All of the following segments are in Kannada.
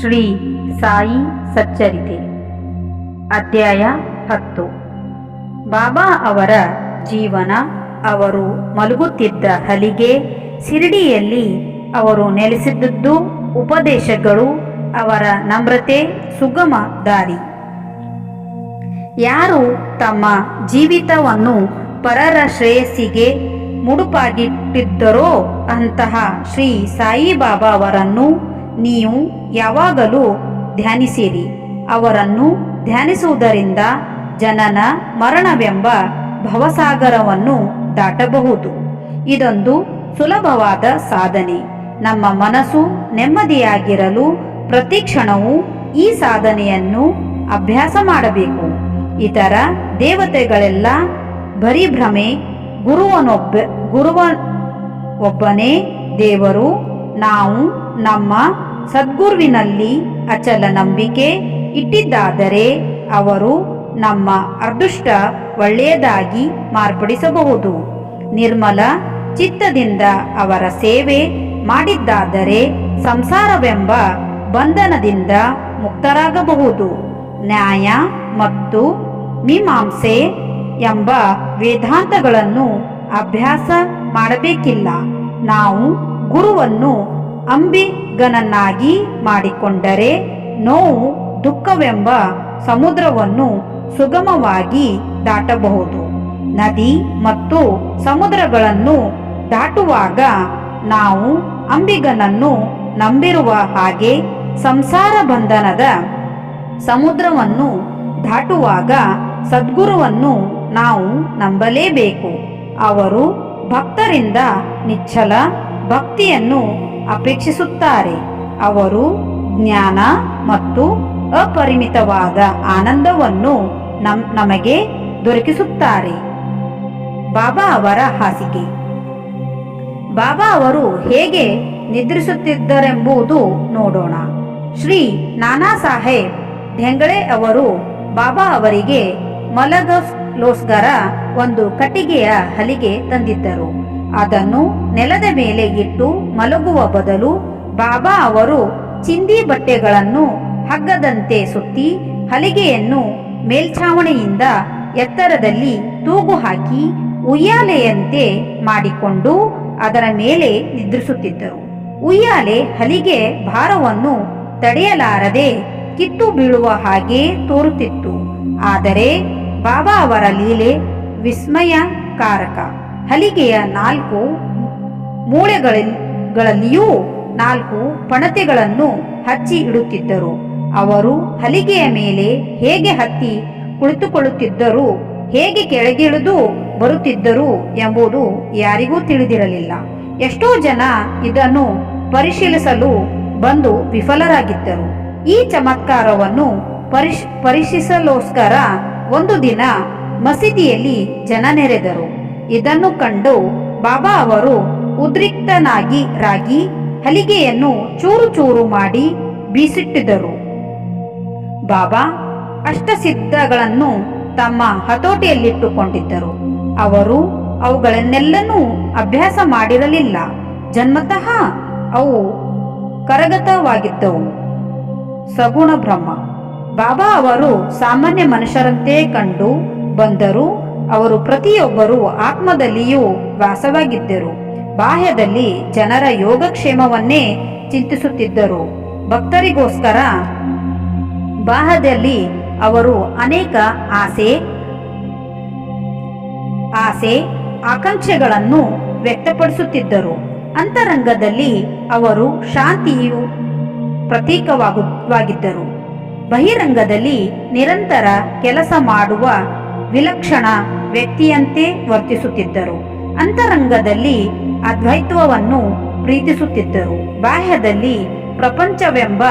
ಶ್ರೀ ಸಾಯಿ ಸಚ್ಚರಿತೆ. ಅಧ್ಯಾಯ ಹತ್ತು. ಬಾಬಾ ಅವರ ಜೀವನ, ಅವರು ಮಲಗುತ್ತಿದ್ದ ಹಲಿಗೆ, ಶಿರಡಿಯಲ್ಲಿ ಅವರು ನೆಲೆಸಿದ್ದದ್ದು ಉಪದೇಶಗಳು, ಅವರ ನಮ್ರತೆ ಸುಗಮ ದಾರಿ. ಯಾರು ತಮ್ಮ ಜೀವಿತವನ್ನು ಪರರ ಶ್ರೇಯಸ್ಸಿಗೆ ಮುಡುಪಾಗಿಟ್ಟಿದ್ದರೋ ಅಂತಹ ಶ್ರೀ ಸಾಯಿಬಾಬಾ ಅವರನ್ನು ನೀವು ಯಾವಾಗಲೂ ಧ್ಯಾನಿಸಿರಿ. ಅವರನ್ನು ಧ್ಯಾನಿಸುವುದರಿಂದ ಜನನ ಮರಣವೆಂಬ ಭವಸಾಗರವನ್ನು ದಾಟಬಹುದು. ಇದೊಂದು ಸುಲಭವಾದ ಸಾಧನೆ. ನಮ್ಮ ಮನಸ್ಸು ನೆಮ್ಮದಿಯಾಗಿರಲು ಪ್ರತಿ ಕ್ಷಣವೂ ಈ ಸಾಧನೆಯನ್ನು ಅಭ್ಯಾಸ ಮಾಡಬೇಕು. ಇತರ ದೇವತೆಗಳೆಲ್ಲ ಬರೀ ಭ್ರಮೆ ಗುರುವನೊಬ್ಬ ಗುರುವ ಒಬ್ಬನೇ ದೇವರು. ನಾವು ನಮ್ಮ ಸದ್ಗುರುವಿನಲ್ಲಿ ಅಚಲ ನಂಬಿಕೆ ಇಟ್ಟಿದ್ದಾದರೆ ಅವರು ನಮ್ಮ ಅದೃಷ್ಟ ಒಳ್ಳೆಯದಾಗಿ ಮಾರ್ಪಡಿಸಬಹುದು. ನಿರ್ಮಲ ಚಿತ್ತದಿಂದ ಅವರ ಸೇವೆ ಮಾಡಿದ್ದಾದರೆ ಸಂಸಾರವೆಂಬ ಬಂಧನದಿಂದ ಮುಕ್ತರಾಗಬಹುದು. ನ್ಯಾಯ ಮತ್ತು ಮೀಮಾಂಸೆ ಎಂಬ ವೇದಾಂತಗಳನ್ನು ಅಭ್ಯಾಸ ಮಾಡಬೇಕಿಲ್ಲ. ನಾವು ಗುರುವನ್ನು ಅಂಬಿಗನನ್ನಾಗಿ ಮಾಡಿಕೊಂಡರೆ ನೋವು ದುಃಖವೆಂಬ ಸಮುದ್ರವನ್ನು ಸುಗಮವಾಗಿ ದಾಟಬಹುದು. ನದಿ ಮತ್ತು ಸಮುದ್ರಗಳನ್ನು ದಾಟುವಾಗ ನಾವು ಅಂಬಿಗನನ್ನು ನಂಬಿರುವ ಹಾಗೆ ಸಂಸಾರ ಬಂಧನದ ಸಮುದ್ರವನ್ನು ದಾಟುವಾಗ ಸದ್ಗುರುವನ್ನು ನಾವು ನಂಬಲೇಬೇಕು. ಅವರು ಭಕ್ತರಿಂದ ನಿಚ್ಚಲ ಭಕ್ತಿಯನ್ನು ಅಪೇಕ್ಷಿಸುತ್ತಾರೆ. ಅವರು ಜ್ಞಾನ ಮತ್ತು ಅಪರಿಮಿತವಾದ ಆನಂದವನ್ನು ನಮ್, ನಮಗೆ ದೊರಕಿಸುತ್ತಾರೆ. ಬಾಬಾ ಅವರ ಹಾಸಿಗೆ. ಬಾಬಾ ಅವರು ಹೇಗೆ ನಿದ್ರಿಸುತ್ತಿದ್ದರೆಂಬುದು ನೋಡೋಣ. ಶ್ರೀ ನಾನಾ ಸಾಹೇಬ್ ಧೆಂಗಳೆ ಅವರು ಬಾಬಾ ಅವರಿಗೆ ಮಲಗಲೋಸ್ಕರ ಒಂದು ಕಟ್ಟಿಗೆಯ ಹಲಿಗೆ ತಂದಿದ್ದರು. ಅದನ್ನು ನೆಲದ ಮೇಲೆ ಇಟ್ಟು ಮಲಗುವ ಬದಲು ಬಾಬಾ ಅವರು ಚಿಂದಿ ಬಟ್ಟೆಗಳನ್ನು ಹಗ್ಗದಂತೆ ಸುತ್ತಿ ಹಲಿಗೆಯನ್ನು ಮೇಲ್ಛಾವಣಿಯಿಂದ ಎತ್ತರದಲ್ಲಿ ತೂಗು ಹಾಕಿ ಉಯ್ಯಾಲೆಯಂತೆ ಮಾಡಿಕೊಂಡು ಅದರ ಮೇಲೆ ನಿದ್ರಿಸುತ್ತಿದ್ದರು. ಉಯ್ಯಾಲೆ ಹಲಿಗೆ ಭಾರವನ್ನು ತಡೆಯಲಾರದೆ ಕಿತ್ತು ಬೀಳುವ ಹಾಗೆ ತೋರುತ್ತಿತ್ತು. ಆದರೆ ಬಾಬಾ ಅವರ ಲೀಲೆ ವಿಸ್ಮಯಕಾರಕ. ಹಲಿಗೆಯ ನಾಲ್ಕು ಮೂಳೆಗಳಲ್ಲಿಯೂ ನಾಲ್ಕು ಪಣತೆಗಳನ್ನು ಹಚ್ಚಿ ಇಡುತ್ತಿದ್ದರು. ಅವರು ಹಲಿಗೆಯ ಮೇಲೆ ಹೇಗೆ ಹತ್ತಿ ಕುಳಿತುಕೊಳ್ಳುತ್ತಿದ್ದರು, ಹೇಗೆ ಕೆಳಗಿಳಿದು ಬರುತ್ತಿದ್ದರು ಎಂಬುದು ಯಾರಿಗೂ ತಿಳಿದಿರಲಿಲ್ಲ. ಎಷ್ಟೋ ಜನ ಇದನ್ನು ಪರಿಶೀಲಿಸಲು ಬಂದು ವಿಫಲರಾಗಿದ್ದರು. ಈ ಚಮತ್ಕಾರವನ್ನು ಪರಿಶ್ ಪರಿಶೀಲಿಸಲೋಸ್ಕರ ಒಂದು ದಿನ ಮಸೀದಿಯಲ್ಲಿ ಜನ ನೆರೆದರು. ಇದನ್ನು ಕಂಡು ಬಾಬಾ ಅವರು ಉದ್ರಿಕ್ತನಾಗಿ ರಾಗಿ, ಹಲಿಗೆಯನ್ನು ಚೂರು ಚೂರು ಮಾಡಿ ಬೀಸಿಟ್ಟಿದರು ಬಾಬಾ ಅಷ್ಟಸಿದ್ಧಗಳನ್ನು ತಮ್ಮ ಹತೋಟಿಯಲ್ಲಿಟ್ಟುಕೊಂಡಿದ್ದರು. ಅವರು ಅವುಗಳನ್ನೆಲ್ಲನೂ ಅಭ್ಯಾಸ ಮಾಡಿರಲಿಲ್ಲ. ಜನ್ಮತಃ ಅವು ಕರಗತವಾಗಿದ್ದವು. ಸಗುಣ ಬ್ರಹ್ಮ. ಬಾಬಾ ಅವರು ಸಾಮಾನ್ಯ ಮನುಷ್ಯರಂತೆ ಕಂಡು ಬಂದರು. ಅವರು ಪ್ರತಿಯೊಬ್ಬರೂ ಆತ್ಮದಲ್ಲಿಯೂ ವಾಸವಾಗಿದ್ದರು. ಬಾಹ್ಯದಲ್ಲಿ ಜನರ ಯೋಗಕ್ಷೇಮವನ್ನೇ ಚಿಂತಿಸುತ್ತಿದ್ದರು. ಭಕ್ತರಿಗೋಸ್ಕರ ಬಾಹ್ಯದಲ್ಲಿ ಅವರು ಅನೇಕ ಆಸೆ ಆಸೆ, ಆಕಾಂಕ್ಷೆಗಳನ್ನು ವ್ಯಕ್ತಪಡಿಸುತ್ತಿದ್ದರು. ಅಂತರಂಗದಲ್ಲಿ ಅವರು ಶಾಂತಿಯು ಪ್ರತೀಕವಾಗಿದ್ದರು ಬಹಿರಂಗದಲ್ಲಿ ನಿರಂತರ ಕೆಲಸ ಮಾಡುವ ವಿಲಕ್ಷಣ ವ್ಯಕ್ತಿಯಂತೆ ವರ್ತಿಸುತ್ತಿದ್ದರು. ಅಂತರಂಗದಲ್ಲಿ ಅದ್ವೈತ್ವವನ್ನು ಪ್ರೀತಿಸುತ್ತಿದ್ದರು. ಬಾಹ್ಯದಲ್ಲಿ ಪ್ರಪಂಚವೆಂಬ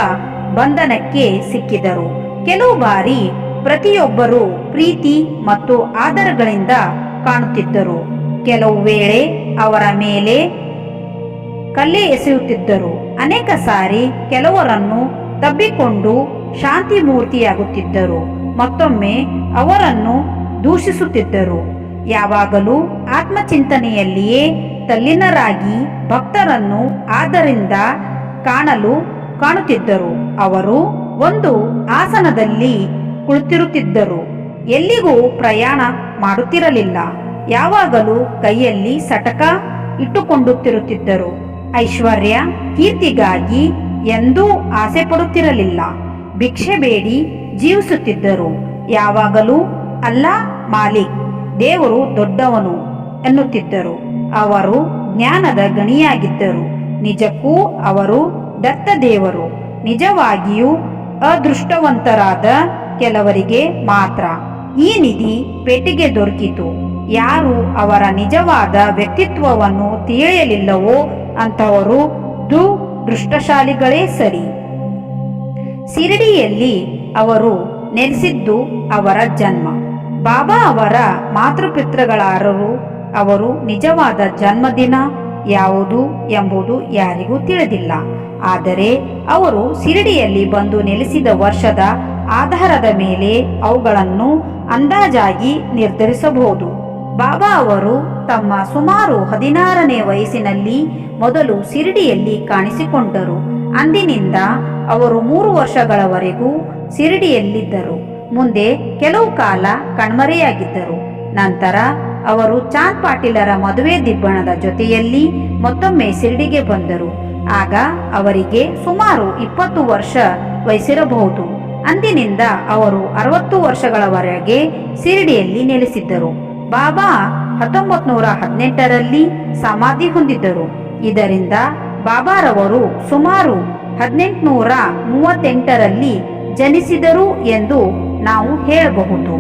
ಬಂಧನಕ್ಕೆ ಸಿಕ್ಕಿದರು. ಕೆಲವು ಬಾರಿ ಪ್ರತಿಯೊಬ್ಬರು ಪ್ರೀತಿ ಮತ್ತು ಆದರಗಳಿಂದ ಕಾಣುತ್ತಿದ್ದರು. ಕೆಲವು ವೇಳೆ ಅವರ ಮೇಲೆ ಕಲ್ಲೆ ಎಸೆಯುತ್ತಿದ್ದರು. ಅನೇಕ ಸಾರಿ ಕೆಲವರನ್ನು ತಬ್ಬಿಕೊಂಡು ಶಾಂತಿ ಮೂರ್ತಿಯಾಗುತ್ತಿದ್ದರು ಮತ್ತೊಮ್ಮೆ ಅವರನ್ನು ದೂಷಿಸುತ್ತಿದ್ದರು. ಯಾವಾಗಲೂ ಆತ್ಮಚಿಂತನೆಯಲ್ಲಿಯೇ ತಲ್ಲಿನರಾಗಿ ಭಕ್ತರನ್ನು ಆದ್ದರಿಂದ ಕಾಣಲು ಕಾಣುತ್ತಿದ್ದರು. ಅವರು ಒಂದು ಆಸನದಲ್ಲಿ ಕುಳಿತಿರುತ್ತಿದ್ದರು. ಎಲ್ಲಿಗೂ ಪ್ರಯಾಣ ಮಾಡುತ್ತಿರಲಿಲ್ಲ. ಯಾವಾಗಲೂ ಕೈಯಲ್ಲಿ ಸಟಕ ಇಟ್ಟುಕೊಂಡುತ್ತಿರುತ್ತಿದ್ದರು ಐಶ್ವರ್ಯ ಕೀರ್ತಿಗಾಗಿ ಎಂದೂ ಆಸೆ ಪಡುತ್ತಿರಲಿಲ್ಲ ಭಿಕ್ಷೆ ಬೇಡಿ ಜೀವಿಸುತ್ತಿದ್ದರು. ಯಾವಾಗಲೂ ಅಲ್ಲ ಮಾಲಿಕ್ ದೇವರು ದೊಡ್ಡವನು ಎನ್ನುತ್ತಿದ್ದರು. ಅವರು ಜ್ಞಾನದ ಗಣಿಯಾಗಿದ್ದರು. ನಿಜಕ್ಕೂ ಅವರು ದತ್ತ ದೇವರು ನಿಜವಾಗಿಯೂ ಅದೃಷ್ಟವಂತರಾದ ಕೆಲವರಿಗೆ ಮಾತ್ರ. ಈ ನಿಧಿ ಪೆಟ್ಟಿಗೆ ದೊರಕಿತು. ಯಾರು ಅವರ ನಿಜವಾದ ವ್ಯಕ್ತಿತ್ವವನ್ನು ತಿಳಿಯಲಿಲ್ಲವೋ ಅಂತವರು ದು ದೃಷ್ಟಶಾಲಿಗಳೇ ಸರಿ. ಸಿರಿಡಿಯಲ್ಲಿ ಅವರು ನೆಲೆಸಿದ್ದು ಅವರ ಜನ್ಮ. ಬಾಬಾ ಅವರ ಮಾತೃಪಿತೃಗಳಾರರು, ಅವರು ನಿಜವಾದ ಜನ್ಮದಿನ ಯಾವುದು ಎಂಬುದು ಯಾರಿಗೂ ತಿಳಿದಿಲ್ಲ. ಆದರೆ ಅವರು ಶಿರಡಿಯಲ್ಲಿ ಬಂದು ನೆಲೆಸಿದ ವರ್ಷದ ಆಧಾರದ ಮೇಲೆ ಅವುಗಳನ್ನು ಅಂದಾಜಾಗಿ ನಿರ್ಧರಿಸಬಹುದು. ಬಾಬಾ ಅವರು ತಮ್ಮ ಸುಮಾರು ಹದಿನಾರನೇ ವಯಸ್ಸಿನಲ್ಲಿ ಮೊದಲು ಶಿರಡಿಯಲ್ಲಿ ಕಾಣಿಸಿಕೊಂಡರು. ಅಂದಿನಿಂದ ಅವರು ಮೂರು ವರ್ಷಗಳವರೆಗೂ ಸಿರಿಡಿಯಲ್ಲಿದ್ದರು ಮುಂದೆ ಕೆಲವು ಕಾಲ ಕಣ್ಮರೆಯಾಗಿದ್ದರು. ನಂತರ ಅವರು ಚಾಂದ್ ಪಾಟೀಲರ ಮದುವೆ ದಿಬ್ಬಣದ ಜೊತೆಯಲ್ಲಿ ಮತ್ತೊಮ್ಮೆ ಶಿರಡಿಗೆ ಬಂದರು. ಆಗ ಅವರಿಗೆ ಸುಮಾರು ಇಪ್ಪತ್ತು ವರ್ಷ ವಯಸ್ಸಿರಬಹುದು. ಅಂದಿನಿಂದ ಅವರು ಅರವತ್ತು ವರ್ಷಗಳವರೆಗೆ ಶಿರಡಿಯಲ್ಲಿ ನೆಲೆಸಿದ್ದರು. ಬಾಬಾ ಹತ್ತೊಂಬತ್ ನೂರ ಹದಿನೆಂಟರಲ್ಲಿ ಸಮಾಧಿ ಹೊಂದಿದ್ದರು. ಇದರಿಂದ ಬಾಬಾರವರು ಸುಮಾರು ಹದಿನೆಂಟುನೂರ ಮೂವತ್ತೆಂಟರಲ್ಲಿ ಜನಿಸಿದರು ಎಂದು ನಾವು ಹೇಳಬಹುದು.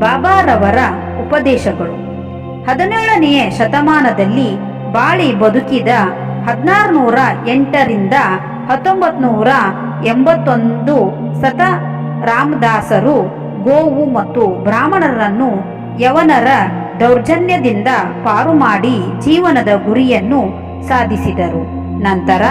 ಬಾಬಾರವರ ಉಪದೇಶಗಳು. ಹದಿನೇಳನೆಯ ಶತಮಾನದಲ್ಲಿ ಬಾಳಿ ಬದುಕಿದ ಹದಿನಾರುನೂರ ಎಂಟರಿಂದ ಹತ್ತೊಂಬತ್ ನೂರ ಎಂಬತ್ತೊಂದು ಸತ ರಾಮದಾಸರು ಗೋವು ಮತ್ತು ಬ್ರಾಹ್ಮಣರನ್ನು ಯವನರ ದೌರ್ಜನ್ಯದಿಂದ ಪಾರು ಮಾಡಿ ಜೀವನದ ಗುರಿಯನ್ನು ಸಾಧಿಸಿದರು. ನಂತರ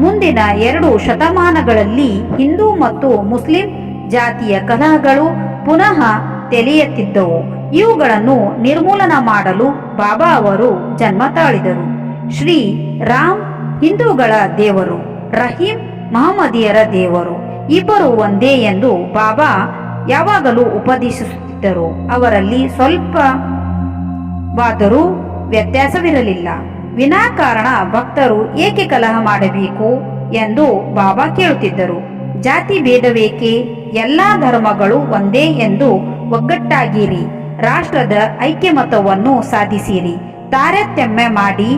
ಮುಂದಿನ ಎರಡು ಶತಮಾನಗಳಲ್ಲಿ ಹಿಂದೂ ಮತ್ತು ಮುಸ್ಲಿಂ ಜಾತಿಯ ಕಲಹಗಳು ಪುನಃ ತೆಲೆಯೆತ್ತಿದ್ದವು. ಇವುಗಳನ್ನು ನಿರ್ಮೂಲನ ಮಾಡಲು ಬಾಬಾ ಅವರು ಜನ್ಮ ತಾಳಿದರು. ಶ್ರೀ ರಾಮ್ ಹಿಂದೂಗಳ ದೇವರು, ರಹೀಂ ಮಹಮ್ಮದಿಯರ ದೇವರು, ಇಬ್ಬರು ಒಂದೇ ಎಂದು ಬಾಬಾ ಯಾವಾಗಲೂ ಉಪದೇಶಿಸುತ್ತಿದ್ದರು. ಅವರಲ್ಲಿ ಸ್ವಲ್ಪವಾದರೂ ವ್ಯತ್ಯಾಸವಿರಲಿಲ್ಲ. ವಿನಾಕಾರಣ ಭಕ್ತರು ಏಕೆ ಕಲಹ ಮಾಡಬೇಕು ಎಂದು ಬಾಬಾ ಕೇಳುತ್ತಿದ್ದರು. ಜಾತಿ ಭೇದವೇಕೆ ಎಲ್ಲಾ ಧರ್ಮಗಳು ಒಂದೇ ಎಂದು ಒಗ್ಗಟ್ಟಾಗಿರಿ. ರಾಷ್ಟ್ರದ ಐಕ್ಯಮತವನ್ನು ಸಾಧಿಸಿರಿ. ತಾರತಮ್ಯ ಮಾಡಿ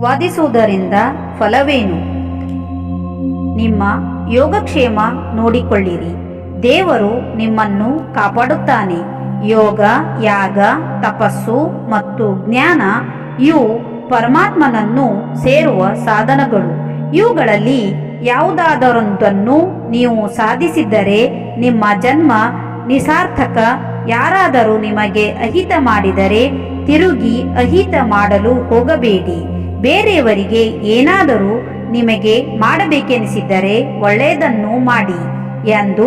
ವಾದಿಸುವುದರಿಂದ ಫಲವೇನು? ನಿಮ್ಮ ಯೋಗಕ್ಷೇಮ ನೋಡಿಕೊಳ್ಳಿರಿ. ದೇವರು ನಿಮ್ಮನ್ನು ಕಾಪಾಡುತ್ತಾನೆ. ಯೋಗ, ಯಾಗ, ತಪಸ್ಸು ಮತ್ತು ಜ್ಞಾನ ಇವು ಪರಮಾತ್ಮನನ್ನು ಸೇರುವ ಸಾಧನಗಳು. ಇವುಗಳಲ್ಲಿ ಯಾವುದಾದರೊಂದನ್ನು ನೀವು ಸಾಧಿಸಿದ್ದರೆ ನಿಮ್ಮ ಜನ್ಮ ನಿಸಾರ್ಥಕ ಯಾರಾದರೂ ನಿಮಗೆ ಅಹಿತ ಮಾಡಿದರೆ ತಿರುಗಿ ಅಹಿತ ಮಾಡಲು ಹೋಗಬೇಡಿ. ಬೇರೆಯವರಿಗೆ ಏನಾದರೂ ನಿಮಗೆ ಮಾಡಬೇಕೆನಿಸಿದ್ದರೆ ಒಳ್ಳೆಯದನ್ನು ಮಾಡಿ ಎಂದು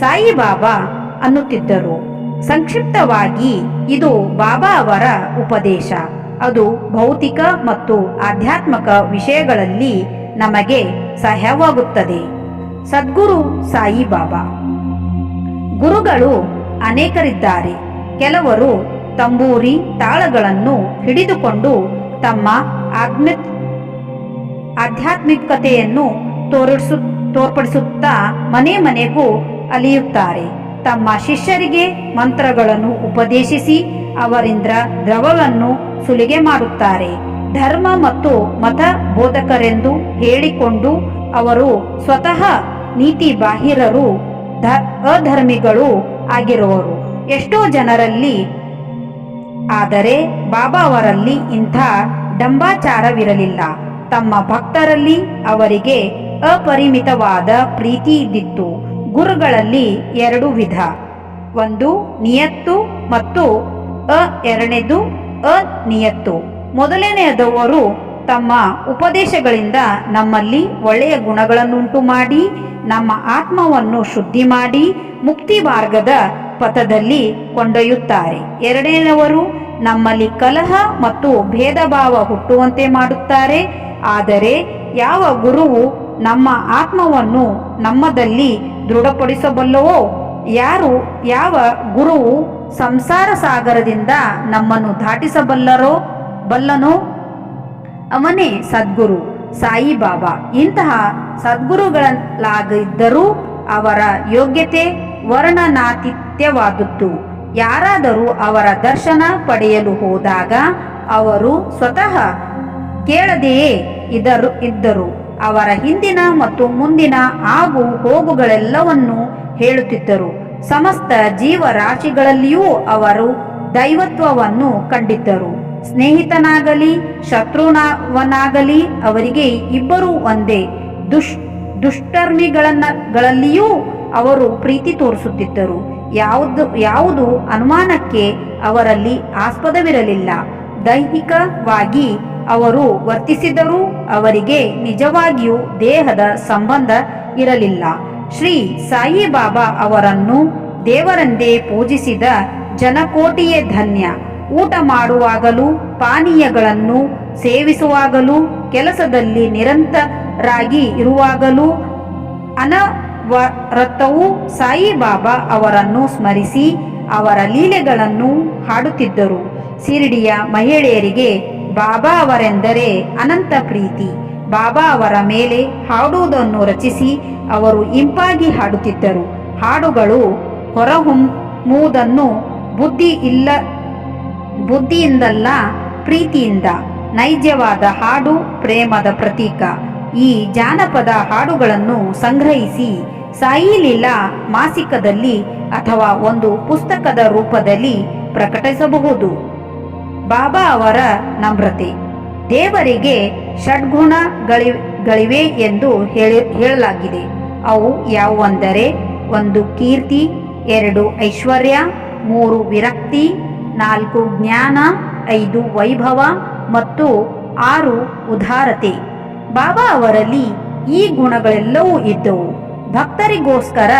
ಸಾಯಿಬಾಬಾ ಅನ್ನುತ್ತಿದ್ದರು. ಸಂಕ್ಷಿಪ್ತವಾಗಿ ಇದು ಬಾಬಾ ಅವರ ಉಪದೇಶ. ಅದು ಭೌತಿಕ ಮತ್ತು ಆಧ್ಯಾತ್ಮಿಕ ವಿಷಯಗಳಲ್ಲಿ ನಮಗೆ ಸಹಾಯವಾಗುತ್ತದೆ. ಸದ್ಗುರು ಸಾಯಿಬಾಬಾ. ಗುರುಗಳು ಅನೇಕರಿದ್ದಾರೆ. ಕೆಲವರು ತಂಬೂರಿ ತಾಳಗಳನ್ನು ಹಿಡಿದುಕೊಂಡು ತಮ್ಮ ಆತ್ಮ ಆಧ್ಯಾತ್ಮಿಕತೆಯನ್ನು ತೋರಿಸು, ತೋರ್ಪಡಿಸುತ್ತಾ ಮನೆ ಮನೆಗೂ ಅಲಿಯುತ್ತಾರೆ. ತಮ್ಮ ಶಿಷ್ಯರಿಗೆ ಮಂತ್ರಗಳನ್ನು ಉಪದೇಶಿಸಿ ಅವರಿಂದ ದ್ರವವನ್ನು ಸುಲಿಗೆ ಮಾಡುತ್ತಾರೆ. ಧರ್ಮ ಮತ್ತು ಮತ ಬೋಧಕರೆಂದು ಹೇಳಿಕೊಂಡು ಅವರು ಸ್ವತಃ ನೀತಿ ಬಾಹಿರರು ಅಧರ್ಮಿಗಳು ಆಗಿರುವರು. ಎಷ್ಟೋ ಜನರಲ್ಲಿ, ಆದರೆ ಬಾಬಾ ಅವರಲ್ಲಿ ಇಂಥ ಡಂಬಾಚಾರವಿರಲಿಲ್ಲ. ತಮ್ಮ ಭಕ್ತರಲ್ಲಿ ಅವರಿಗೆ ಅಪರಿಮಿತವಾದ ಪ್ರೀತಿ ಇದ್ದಿತ್ತು. ಗುರುಗಳಲ್ಲಿ ಎರಡು ವಿಧ. ಒಂದು ನಿಯತ್ತು ಮತ್ತು ಅ, ಎರಡನೇದು ಅನಿಯತ್ತು. ಮೊದಲನೆಯದವರು ತಮ್ಮ ಉಪದೇಶಗಳಿಂದ ನಮ್ಮಲ್ಲಿ ಒಳ್ಳೆಯ ಗುಣಗಳನ್ನುಂಟು ಮಾಡಿ, ನಮ್ಮ ಆತ್ಮವನ್ನು ಶುದ್ಧಿ ಮಾಡಿ, ಮುಕ್ತಿ ಮಾರ್ಗದ ಪಥದಲ್ಲಿ ಕೊಂಡೊಯ್ಯುತ್ತಾರೆ. ಎರಡನೆಯವರು ನಮ್ಮಲ್ಲಿ ಕಲಹ ಮತ್ತು ಭೇದ ಭಾವ ಹುಟ್ಟುವಂತೆ ಮಾಡುತ್ತಾರೆ. ಆದರೆ ಯಾವ ಗುರುವು ನಮ್ಮ ಆತ್ಮವನ್ನು ನಮ್ಮದಲ್ಲಿ ದೃಢಪಡಿಸಬಲ್ಲವೋ? ಯಾರು, ಯಾವ ಗುರುವು ಸಂಸಾರ ಸಾಗರದಿಂದ ನಮ್ಮನ್ನು ದಾಟಿಸಬಲ್ಲರೋ? ಬಲ್ಲನೋ? ಅವನೇ ಸದ್ಗುರು ಸಾಯಿಬಾಬಾ ಇಂತಹ ಸದ್ಗುರುಗಳಲ್ಲಾಗಿದ್ದರೂ ಅವರ ಯೋಗ್ಯತೆ ವರ್ಣನಾತಿಥ್ಯವಾದದ್ದು ಯಾರಾದರೂ ಅವರ ದರ್ಶನ ಪಡೆಯಲು ಹೋದಾಗ ಅವರು ಸ್ವತಃ ಕೇಳದೆಯೇ ಇದರು, ಇದ್ದರು. ಅವರ ಹಿಂದಿನ ಮತ್ತು ಮುಂದಿನ ಆಗು ಹೋಗುಗಳೆಲ್ಲವನ್ನೂ ಹೇಳುತ್ತಿದ್ದರು. ಸಮಸ್ತ ಜೀವರಾಶಿಗಳಲ್ಲಿಯೂ ಅವರು ದೈವತ್ವವನ್ನು ಕಂಡಿದ್ದರು. ಸ್ನೇಹಿತನಾಗಲಿ ಶತ್ರುನವನಾಗಲಿ ಅವರಿಗೆ ಇಬ್ಬರೂ ಒಂದೇ. ದುಷ್ ದುಷ್ಟರ್ಮಿಗಳನ್ನಗಳಲ್ಲಿಯೂ ಅವರು ಪ್ರೀತಿ ತೋರಿಸುತ್ತಿದ್ದರು. ಯಾವುದು ಯಾವುದು ಅನುಮಾನಕ್ಕೆ ಅವರಲ್ಲಿ ಆಸ್ಪದವಿರಲಿಲ್ಲ. ದೈಹಿಕವಾಗಿ ಅವರು ವರ್ತಿಸಿದರೂ ಅವರಿಗೆ ನಿಜವಾಗಿಯೂ ದೇಹದ ಸಂಬಂಧ ಇರಲಿಲ್ಲ. ಶ್ರೀ ಸಾಯಿಬಾಬಾ ಅವರನ್ನು ದೇವರಂದೇ ಪೂಜಿಸಿದ ಜನಕೋಟಿಯೇ ಧನ್ಯ. ಊಟ ಮಾಡುವಾಗಲೂ, ಪಾನೀಯಗಳನ್ನು ಸೇವಿಸುವಾಗಲೂ, ಕೆಲಸದಲ್ಲಿ ನಿರಂತರಾಗಿ ಇರುವಾಗಲೂ ಅನವರತವೂ ಸಾಯಿಬಾಬಾ ಅವರನ್ನು ಸ್ಮರಿಸಿ ಅವರ ಲೀಲೆಗಳನ್ನು ಹಾಡುತ್ತಿದ್ದರು. ಶಿರಡಿಯ ಮಹಿಳೆಯರಿಗೆ, ಬಾಬಾ ಅವರೆಂದರೆ ಅನಂತ ಪ್ರೀತಿ. ಬಾಬಾ ಅವರ ಮೇಲೆ ಹಾಡುವುದನ್ನು ರಚಿಸಿ ಅವರು ಇಂಪಾಗಿ ಹಾಡುತ್ತಿದ್ದರು. ಹಾಡುಗಳು ಹೊರಹೊಮ್ಮುವುದನ್ನು ಬುದ್ಧಿ ಇಲ್ಲ ಬುದ್ಧಿಯಿಂದಲ್ಲ, ಪ್ರೀತಿಯಿಂದ, ನೈಜವಾದ ಹಾಡು ಪ್ರೇಮದ ಪ್ರತೀಕ. ಈ ಜಾನಪದ ಹಾಡುಗಳನ್ನು ಸಂಗ್ರಹಿಸಿ ಸಾಯಿ ಲೀಲಾ ಮಾಸಿಕದಲ್ಲಿ ಅಥವಾ ಒಂದು ಪುಸ್ತಕದ ರೂಪದಲ್ಲಿ ಪ್ರಕಟಿಸಬಹುದು. ಬಾಬಾ ಅವರ ನಮ್ರತೆ. ದೇವರಿಗೆ ಷಡ್ಗುಣಗಳಿವೆ ಎಂದು ಹೇಳಿ, ಹೇಳಲಾಗಿದೆ. ಅವು ಯಾವುವೆಂದರೆ, ಒಂದು ಕೀರ್ತಿ, ಎರಡು ಐಶ್ವರ್ಯ, ಮೂರು ವಿರಕ್ತಿ ನಾಲ್ಕು ಜ್ಞಾನ, ಐದು ವೈಭವ ಮತ್ತು ಆರು ಉದಾರತೆ. ಬಾಬಾ ಅವರಲ್ಲಿ ಈ ಗುಣಗಳೆಲ್ಲವೂ ಇದ್ದವು. ಭಕ್ತರಿಗೋಸ್ಕರ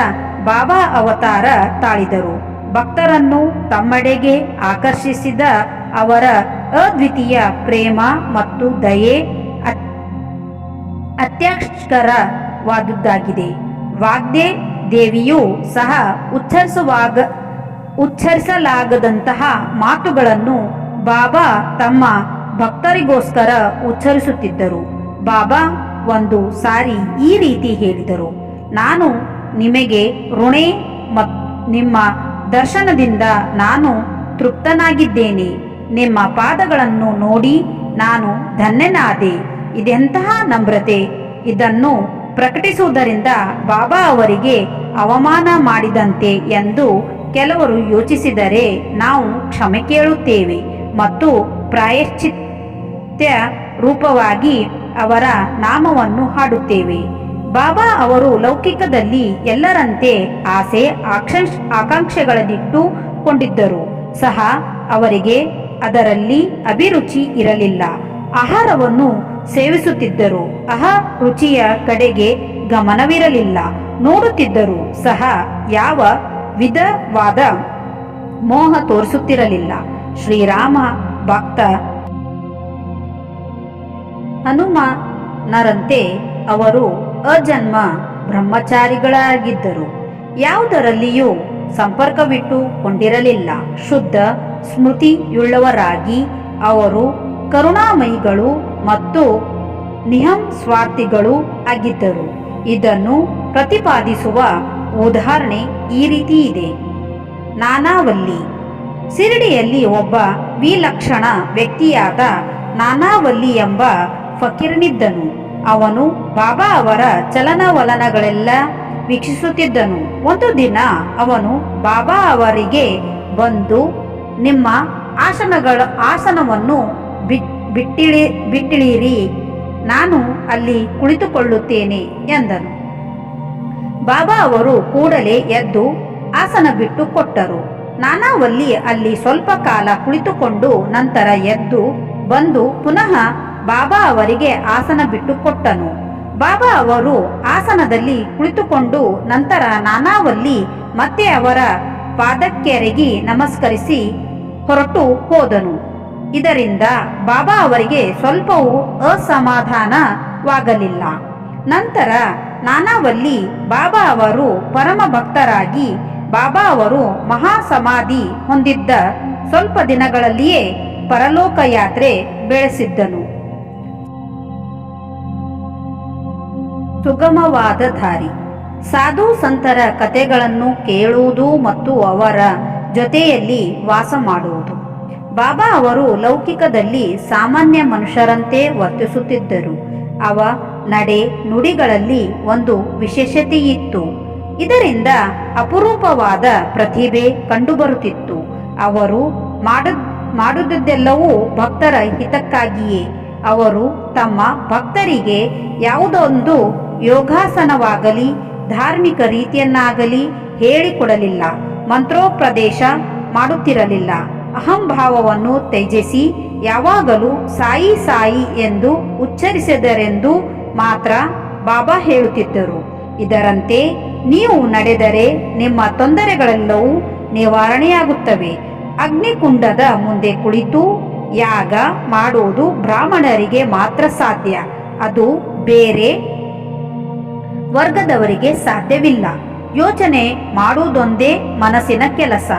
ಬಾಬಾ ಅವತಾರ ತಾಳಿದರು. ಭಕ್ತರನ್ನು ತಮ್ಮೆಡೆಗೆ ಆಕರ್ಷಿಸಿದ ಅವರ ಅದ್ವಿತೀಯ ಪ್ರೇಮ ಮತ್ತು ದಯೆ ಅತ್- ಅತ್ಯಕ್ಷರವಾದುದಾಗಿದೆ ವಾಗ್ದೇ ದೇವಿಯೂ ಸಹ ಉಚ್ಚರಿಸುವಾಗ ಉಚ್ಚರಿಸಲಾಗದಂತಹ ಮಾತುಗಳನ್ನು ಬಾಬಾ ತಮ್ಮ ಭಕ್ತರಿಗೋಸ್ಕರ ಉಚ್ಚರಿಸುತ್ತಿದ್ದರು. ಬಾಬಾ ಒಂದು ಸಾರಿ ಈ ರೀತಿ ಹೇಳಿದರು, ನಾನು ನಿಮಗೆ ಋಣೆ ನಿಮ್ಮ ದರ್ಶನದಿಂದ ನಾನು ತೃಪ್ತನಾಗಿದ್ದೇನೆ. ನಿಮ್ಮ ಪಾದಗಳನ್ನು ನೋಡಿ ನಾನು ಧನ್ಯನಾದೆ. ಇದೆಂತಹ ನಮ್ರತೆ. ಇದನ್ನು ಪ್ರಕಟಿಸುವುದರಿಂದ ಬಾಬಾ ಅವರಿಗೆ ಅವಮಾನ ಮಾಡಿದಂತೆ ಎಂದು ಕೆಲವರು ಯೋಚಿಸಿದರೆ ನಾವು ಕ್ಷಮೆ ಕೇಳುತ್ತೇವೆ ಮತ್ತು ಪ್ರಾಯಶ್ಚಿತ್ಯ ರೂಪವಾಗಿ ಅವರ ನಾಮವನ್ನು ಹಾಡುತ್ತೇವೆ. ಬಾಬಾ ಅವರು ಲೌಕಿಕದಲ್ಲಿ ಎಲ್ಲರಂತೆ ಆಸೆ ಆಕ್ಷ ಆಕಾಂಕ್ಷೆಗಳನ್ನಿಟ್ಟು ಕೊಂಡಿದ್ದರು. ಸಹ ಅವರಿಗೆ ಅದರಲ್ಲಿ ಅಭಿರುಚಿ ಇರಲಿಲ್ಲ. ಆಹಾರವನ್ನು ಸೇವಿಸುತ್ತಿದ್ದರು. ಅಹ ರುಚಿಯ ಕಡೆಗೆ ಗಮನವಿರಲಿಲ್ಲ. ನೋಡುತ್ತಿದ್ದರು. ಸಹ ಯಾವ ವಿಧವಾದ ಮೋಹ ತೋರಿಸುತ್ತಿರಲಿಲ್ಲ. ಶ್ರೀರಾಮ, ಭಕ್ತ ಹನುಮನರಂತೆ ಅವರು ಅಜನ್ಮ ಬ್ರಹ್ಮಚಾರಿಗಳಾಗಿದ್ದರು. ಯಾವುದರಲ್ಲಿಯೂ ಸಂಪರ್ಕವಿಟ್ಟು ಕೊಂಡಿರಲಿಲ್ಲ ಶುದ್ಧ, ಸ್ಮೃತಿಯುಳ್ಳವರಾಗಿ ಅವರು ಕರುಣಾಮಯಿಗಳು ಮತ್ತು ನಿಹಂ ಸ್ವಾರ್ಥಿಗಳು ಆಗಿದ್ದರು. ಇದನ್ನು ಪ್ರತಿಪಾದಿಸುವ ಉದಾಹರಣೆ ಈ ರೀತಿ ಇದೆ. ನಾನಾವಲ್ಲಿ ಸಿರಡಿಯಲ್ಲಿ ಒಬ್ಬ ವಿಲಕ್ಷಣ ವ್ಯಕ್ತಿಯಾದ ನಾನಾವಲ್ಲಿ ಎಂಬ ಫಕೀರನಿದ್ದನು. ಅವನು ಬಾಬಾ ಅವರ ಚಲನವಲನಗಳೆಲ್ಲ ವೀಕ್ಷಿಸುತ್ತಿದ್ದನು. ಒಂದು ದಿನ ಅವನು ಬಾಬಾ ಅವರಿಗೆ ಬಂದು, ನಿಮ್ಮ ಆಸನಗಳ ಆಸನವನ್ನು ಬಿಟ್- ಬಿಟ್ಟಿಳಿ, ಬಿಟ್ಟಿಳಿಯಿರಿ. ನಾನು ಅಲ್ಲಿ ಕುಳಿತುಕೊಳ್ಳುತ್ತೇನೆ ಎಂದನು. ಬಾಬಾ ಅವರು ಕೂಡಲೇ ಎದ್ದು ಆಸನ ಬಿಟ್ಟು ಕೊಟ್ಟರು. ನಾನಾವಲ್ಲಿ ಅಲ್ಲಿ ಸ್ವಲ್ಪ ಕಾಲ ಕುಳಿತುಕೊಂಡು ನಂತರ ಎದ್ದು ಬಂದು ಪುನಃ ಬಾಬಾ ಅವರಿಗೆ ಆಸನ ಬಿಟ್ಟು ಕೊಟ್ಟನು. ಬಾಬಾ ಅವರು ಆಸನದಲ್ಲಿ ಕುಳಿತುಕೊಂಡು ನಂತರ ನಾನಾವಲ್ಲಿ ಮತ್ತೆ ಅವರ ಪಾದಕ್ಕೆರಗಿ ನಮಸ್ಕರಿಸಿ ಹೊರಟು ಹೋದನು. ಇದರಿಂದ ಬಾಬಾ ಅವರಿಗೆ ಸ್ವಲ್ಪವೂ ಅಸಮಾಧಾನವಾಗಲಿಲ್ಲ. ನಂತರ ನಾನಾವಲ್ಲಿ ಬಾಬಾ ಅವರು ಪರಮ ಭಕ್ತರಾಗಿ ಬಾಬಾ ಅವರು ಮಹಾ ಸಮಾಧಿ ಹೊಂದಿದ್ದ ಸ್ವಲ್ಪ ದಿನಗಳಲ್ಲಿಯೇ ಪರಲೋಕ ಯಾತ್ರೆ ಬೆಳೆಸಿದ್ದನು. ಸುಗಮವಾದ ದಾರಿ. ಸಾಧು ಸಂತರ ಕಥೆಗಳನ್ನು ಕೇಳುವುದು ಮತ್ತು ಅವರ ಜೊತೆಯಲ್ಲಿ ವಾಸ ಮಾಡುವುದು. ಬಾಬಾ ಅವರು ಲೌಕಿಕದಲ್ಲಿ ಸಾಮಾನ್ಯ ಮನುಷ್ಯರಂತೆ ವರ್ತಿಸುತ್ತಿದ್ದರು. ಅವ ನಡೆ ನುಡಿಗಳಲ್ಲಿ ಒಂದು ವಿಶೇಷತೆಯಿತ್ತು. ಇದರಿಂದ ಅಪರೂಪವಾದ ಪ್ರತಿಭೆ ಕಂಡುಬರುತ್ತಿತ್ತು. ಅವರು ಮಾಡ ಭಕ್ತರ ಹಿತಕ್ಕಾಗಿಯೇ. ಅವರು ತಮ್ಮ ಭಕ್ತರಿಗೆ ಯಾವುದೊಂದು ಯೋಗಾಸನವಾಗಲಿ, ಧಾರ್ಮಿಕ ರೀತಿಯನ್ನಾಗಲಿ ಹೇಳಿಕೊಡಲಿಲ್ಲ, ಮಂತ್ರೋಪದೇಶ ಮಾಡುತ್ತಿರಲಿಲ್ಲ. ಅಹಂಭಾವವನ್ನು ತ್ಯಜಿಸಿ ಯಾವಾಗಲೂ ಸಾಯಿ ಸಾಯಿ ಎಂದು ಉಚ್ಚರಿಸಿದರೆಂದು ಮಾತ್ರ ಬಾಬಾ ಹೇಳುತ್ತಿದ್ದರು. ಇದರಂತೆ ನೀವು ನಡೆದರೆ ನಿಮ್ಮ ತೊಂದರೆಗಳೆಲ್ಲವೂ ನಿವಾರಣೆಯಾಗುತ್ತವೆ. ಅಗ್ನಿಕುಂಡದ ಮುಂದೆ ಕುಳಿತು ಯಾಗ ಮಾಡುವುದು ಬ್ರಾಹ್ಮಣರಿಗೆ ಮಾತ್ರ ಸಾಧ್ಯ. ಅದು ಬೇರೆ ವರ್ಗದವರಿಗೆ ಸಾಧ್ಯವಿಲ್ಲ. ಯೋಚನೆ ಮಾಡುವುದೊಂದೇ ಮನಸ್ಸಿನ ಕೆಲಸ.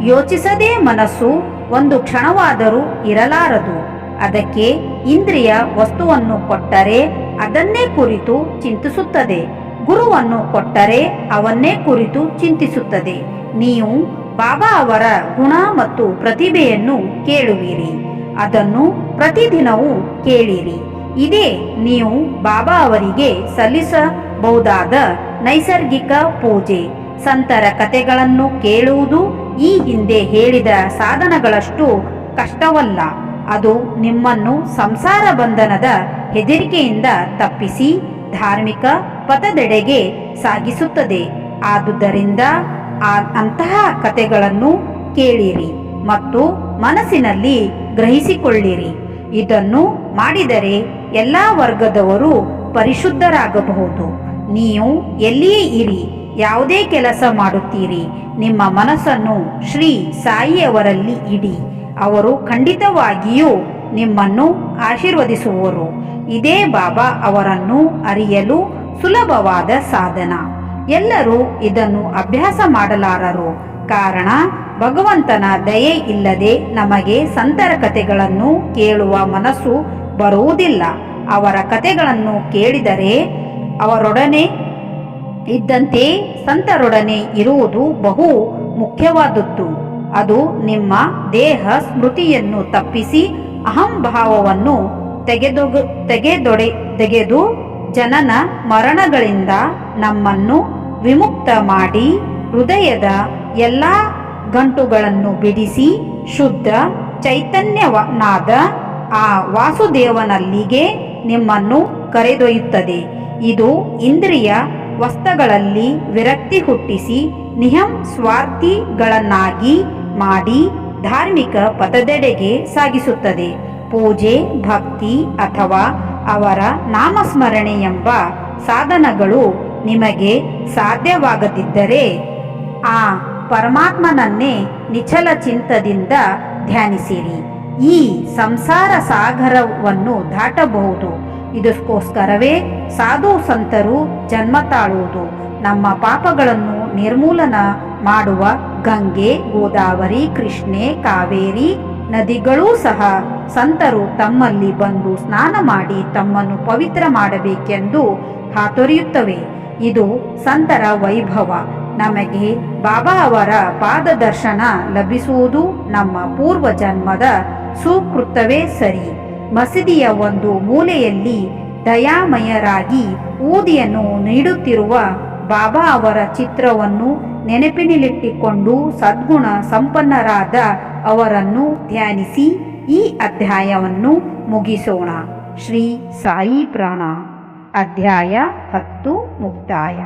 ಯೋಚಿಸದೇ ಮನಸ್ಸು ಒಂದು ಕ್ಷಣವಾದರೂ ಇರಲಾರದು. ಅದಕ್ಕೆ ಇಂದ್ರಿಯ ವಸ್ತುವನ್ನು ಕೊಟ್ಟರೆ ಅದನ್ನೇ ಕುರಿತು ಚಿಂತಿಸುತ್ತದೆ. ಗುರುವನ್ನು ಕೊಟ್ಟರೆ ಅವನ್ನೇ ಕುರಿತು ಚಿಂತಿಸುತ್ತದೆ. ನೀವು ಬಾಬಾ ಅವರ ಗುಣ ಮತ್ತು ಪ್ರತಿಭೆಯನ್ನು ಕೇಳುವಿರಿ. ಅದನ್ನು ಪ್ರತಿದಿನವೂ ಕೇಳಿರಿ. ಇದೇ ನೀವು ಬಾಬಾ ಅವರಿಗೆ ಸಲ್ಲಿಸಬಹುದಾದ ನೈಸರ್ಗಿಕ ಪೂಜೆ. ಸಂತರ ಕಥೆಗಳನ್ನು ಕೇಳುವುದು ಈ ಹಿಂದೆ ಹೇಳಿದ ಸಾಧನಗಳಷ್ಟು ಕಷ್ಟವಲ್ಲ. ಅದು ನಿಮ್ಮನ್ನು ಸಂಸಾರ ಬಂಧನದ ಹೆದರಿಕೆಯಿಂದ ತಪ್ಪಿಸಿ ಧಾರ್ಮಿಕ ಪಥದೆಡೆಗೆ ಸಾಗಿಸುತ್ತದೆ. ಆದುದರಿಂದ ಆ ಅಂತಹ ಕಥೆಗಳನ್ನು ಕೇಳಿರಿ ಮತ್ತು ಮನಸ್ಸಿನಲ್ಲಿ ಗ್ರಹಿಸಿಕೊಳ್ಳಿರಿ. ಇದನ್ನು ಮಾಡಿದರೆ ಎಲ್ಲ ವರ್ಗದವರು ಪರಿಶುದ್ಧರಾಗಬಹುದು. ನೀವು ಎಲ್ಲಿಯೇ ಇರಿ, ಯಾವುದೇ ಕೆಲಸ ಮಾಡುತ್ತೀರಿ, ನಿಮ್ಮ ಮನಸ್ಸನ್ನು ಶ್ರೀ ಸಾಯಿಯವರಲ್ಲಿ ಇಡಿ. ಅವರು ಖಂಡಿತವಾಗಿಯೂ ನಿಮ್ಮನ್ನು ಆಶೀರ್ವದಿಸುವರು. ಇದೇ ಬಾಬಾ ಅವರನ್ನು ಅರಿಯಲು ಸುಲಭವಾದ ಸಾಧನ. ಎಲ್ಲರೂ ಇದನ್ನು ಅಭ್ಯಾಸ ಮಾಡಲಾರರು. ಕಾರಣ, ಭಗವಂತನ ದಯೆ ಇಲ್ಲದೆ ನಮಗೆ ಸಂತರ ಕಥೆಗಳನ್ನು ಕೇಳುವ ಮನಸ್ಸು ಬರುವುದಿಲ್ಲ. ಅವರ ಕಥೆಗಳನ್ನು ಕೇಳಿದರೆ ಅವರೊಡನೆ ಇದ್ದಂತೆ ಸಂತರೊಡನೆ ಇರುವುದು ಬಹು ಮುಖ್ಯವಾದದ್ದು. ಅದು ನಿಮ್ಮ ದೇಹ ಸ್ಮೃತಿಯನ್ನು ತಪ್ಪಿಸಿ ಅಹಂಭಾವವನ್ನು ತೆಗೆದೊಗ, ತೆಗೆದೊಡೆ, ತೆಗೆದು ಜನನ ಮರಣಗಳಿಂದ ನಮ್ಮನ್ನು ವಿಮುಕ್ತ ಮಾಡಿ ಹೃದಯದ ಎಲ್ಲ ಗಂಟುಗಳನ್ನು ಬಿಡಿಸಿ ಶುದ್ಧ ಚೈತನ್ಯವನಾದ ಆ ವಾಸುದೇವನಲ್ಲಿಗೆ ನಿಮ್ಮನ್ನು ಕರೆದೊಯ್ಯುತ್ತದೆ. ಇದು ಇಂದ್ರಿಯ ವಸ್ತುಗಳಲ್ಲಿ ವಿರಕ್ತಿ ಹುಟ್ಟಿಸಿ ನಿಹಂ ಸ್ವಾರ್ಥಿಗಳನ್ನಾಗಿ ಮಾಡಿ ಧಾರ್ಮಿಕ ಪದದೆಡೆಗೆ ಸಾಗಿಸುತ್ತದೆ. ಪೂಜೆ, ಭಕ್ತಿ ಅಥವಾ ಅವರ ನಾಮಸ್ಮರಣೆ ಎಂಬ ಸಾಧನಗಳು ನಿಮಗೆ ಸಾಧ್ಯವಾಗದಿದ್ದರೆ ಆ ಪರಮಾತ್ಮನನ್ನೇ ನಿಚಲ ಚಿಂತದಿಂದ ಧ್ಯಾನಿಸಿರಿ. ಈ ಸಂಸಾರ ಸಾಗರವನ್ನು ದಾಟಬಹುದು. ಇದಕ್ಕೋಸ್ಕರವೇ ಸಾಧು ಸಂತರು ಜನ್ಮ ತಾಳುವುದು. ನಮ್ಮ ಪಾಪಗಳನ್ನು ನಿರ್ಮೂಲನ ಮಾಡುವ ಗಂಗೆ, ಗೋದಾವರಿ, ಕೃಷ್ಣೆ, ಕಾವೇರಿ ನದಿಗಳೂ ಸಹ ಸಂತರು ತಮ್ಮಲ್ಲಿ ಬಂದು ಸ್ನಾನ ಮಾಡಿ ತಮ್ಮನ್ನು ಪವಿತ್ರ ಮಾಡಬೇಕೆಂದು ಹಾತೊರೆಯುತ್ತವೆ. ಇದು ಸಂತರ ವೈಭವ. ನಮಗೆ ಬಾಬಾ ಅವರ ಪಾದದರ್ಶನ ಲಭಿಸುವುದು ನಮ್ಮ ಪೂರ್ವ ಜನ್ಮದ ಸುಕೃತವೇ ಸರಿ. ಮಸೀದಿಯ ಒಂದು ಮೂಲೆಯಲ್ಲಿ ದಯಾಮಯರಾಗಿ ಊದಿಯನ್ನು ನೀಡುತ್ತಿರುವ ಬಾಬಾ ಅವರ ಚಿತ್ರವನ್ನು ನೆನಪಿನಲ್ಲಿಟ್ಟುಕೊಂಡು ಸದ್ಗುಣ ಸಂಪನ್ನರಾದ ಅವರನ್ನು ಧ್ಯಾನಿಸಿ ಈ ಅಧ್ಯಾಯವನ್ನು ಮುಗಿಸೋಣ. ಶ್ರೀ ಸಾಯಿ ಪ್ರಾಣ ಅಧ್ಯಾಯ ಹತ್ತು ಮುಕ್ತಾಯ.